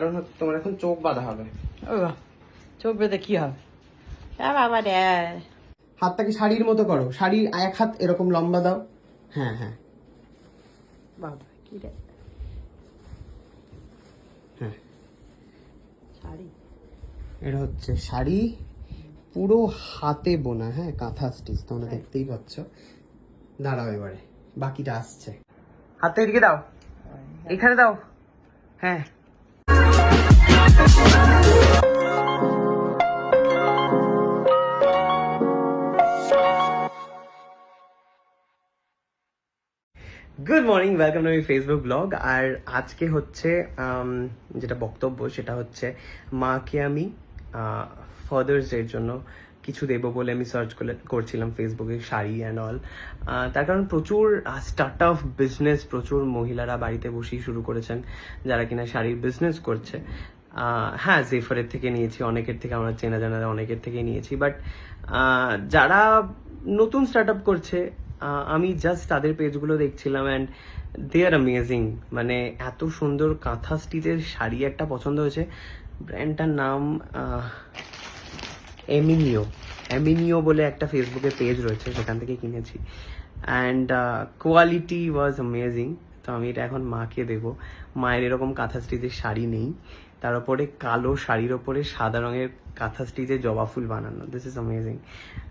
বাঁধা হবে ও বাবা, চোখ বাঁধা হবে। চোখ বেঁধে কি হবে? হ্যাঁ বাবা রে। হাতটাকে শাড়ির মতো করো? শাড়ির এক হাত এরকম লম্বা দাও। হ্যাঁ হ্যাঁ। বাবা কি রে? হ্যাঁ। শাড়ি। এটা হচ্ছে শাড়ি। পুরো হাতে বোনা হ্যাঁ কাঁথা স্টিচ তোমরা দেখতেই পাচ্ছ। দাঁড়াও এবারে বাকিটা আসছে। হাতে এদিকে দাও। এখানে দাও। হ্যাঁ। Good morning welcome to Facebook blog আর আজকে হচ্ছে যেটা বক্তব্য, সেটা হচ্ছে মাকে আমি ফাদার্স ডের জন্য কিছু দেবো বলে আমি সার্চ করছিলাম ফেসবুকে শাড়ি অ্যান্ড অল তার কারণ প্রচুর স্টার্ট আপ বিজনেস প্রচুর মহিলারা বাড়িতে বসেই শুরু করেছেন, যারা কিনা শাড়ির বিজনেস করছে। হ্যাঁ জেফারের থেকে নিয়েছি, অনেকের থেকে, আমরা চেনা জানা অনেকের থেকে নিয়েছি। বাট যারা নতুন স্টার্ট আপ করছে আমি জাস্ট তাদের পেজগুলো দেখছিলাম অ্যান্ড দে আর অ্যামেজিং মানে এত সুন্দর কাঁথা স্টিচের শাড়ি একটা পছন্দ হয়েছে। ব্র্যান্ডটার নাম এমিনিও এমিনিও বলে একটা ফেসবুকে পেজ রয়েছে, সেখান থেকে কিনেছি। অ্যান্ড কোয়ালিটি ওয়াজ অ্যামেজিং তো আমি এটা এখন মাকে দেব। মায়ের এরকম কাঁথা স্টিচের শাড়ি নেই। তার উপরে কালো শাড়ির ওপরে সাদা রঙের কাঁথা স্টিচে জবা ফুল বানানো। This is amazing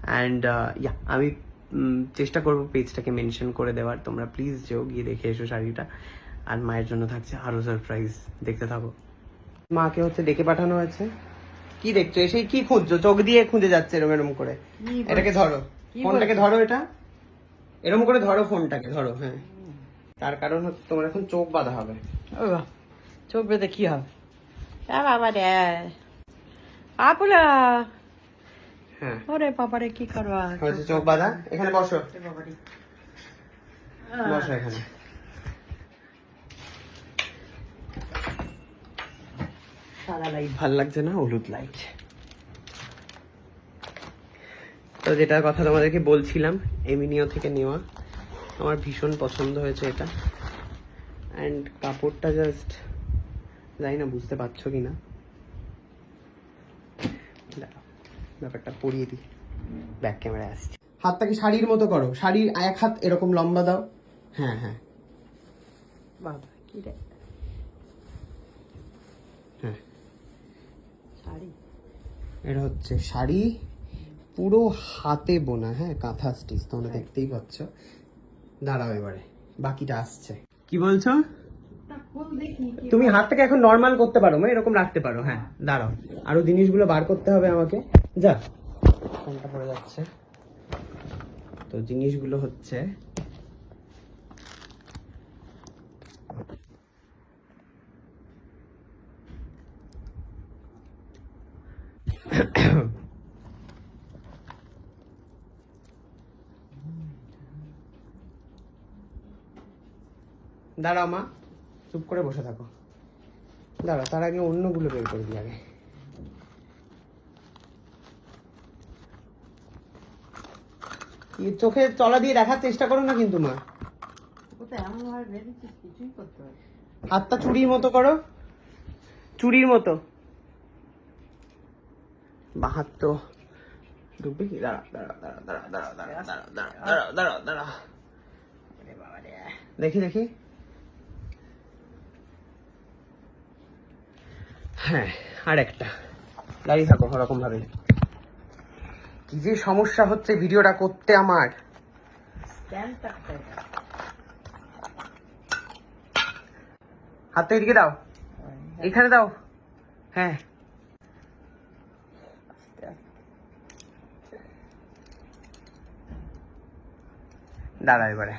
and yeah আমি চেষ্টা করব পেজটাকে মেনশন করে দেওয়ার। তোমরা প্লিজ যেও গিয়ে দেখে এসো শাড়িটা। আর মায়ের জন্য থাকছে আরও সারপ্রাইজ দেখতে থাকো। মাকে হচ্ছে ডেকে পাঠানো হয়েছে। কি দেখছ? এসে কি খুঁজছো? চোখ দিয়ে খুঁজে যাচ্ছে এরম এরম করে। এটাকে ধরো। ফোনটাকে ধরো এটা। এরম করে ধরো ফোনটাকে ধরো হ্যাঁ। তার কারণ হচ্ছে তোমার এখন চোখ বাঁধা হবে। চোখ বেঁধে কি হবে? হ্যাঁ বাবা রে আপুলা হ্যাঁ ওরে বাবারে কি করবা হয়েছে চোখ বাঁধা এখানে বসো বাবারে বসো এখানে. সাদা লাইট ভালো লাগছে না? হলুদ লাইট তো যেটা কথা তোমাদেরকে বলছিলাম এমিনিও থেকে নেওয়া। আমার ভীষণ পছন্দ হয়েছে এটা। অ্যান্ড কাপড়টা জাস্ট জানি না বুঝতে পারছ কি না ব্যাপারটা পরিয়ে দিই। ব্যাক ক্যামেরায় আসছি। হাতটাকে শাড়ির মতো করো? শাড়ির এক হাত এরকম লম্বা দাও। হ্যাঁ হ্যাঁ। বাবা কি রে? হ্যাঁ। শাড়ি? এটা হচ্ছে শাড়ি পুরো হাতে বোনা হ্যাঁ কাঁথা স্টিচ তোমরা দেখতেই পাচ্ছ। দাঁড়াও এবারে বাকিটা আসছে। কি বলছো? তুমি হাতটাকে এখন নর্মাল করতে পারো এরকম রাখতে পারো হ্যাঁ দাঁড়াও। আরও জিনিসগুলো বার করতে হবে আমাকে। যা। ফোনটা পড়ে যাচ্ছে। তো জিনিসগুলো হচ্ছে, দাঁড়াও, মা। চুপ করে বসে থাকো। দাঁড়া তার আগে অন্যগুলো বের করে দিই আগে। চোখে তলা দিয়ে দেখার চেষ্টা করো না কিন্তু মা। হাতটা চুরির মতো করো। চুরির মতো। বা হাত ডুববে কি দাঁড়া দাঁড়া দাঁড়া দাঁড়া দাঁড়া দাঁড়া দাঁড়া দাঁড়া দাঁড়া দাঁড়া দেখি দেখি। হ্যাঁ আর একটা দাঁড়িয়ে থাকো ওরকম ভাবে কি যে সমস্যা হচ্ছে ভিডিওটা করতে আমার। হাতটা এদিকে দাও। এখানে দাও। হ্যাঁ। দাঁড়া এবারে।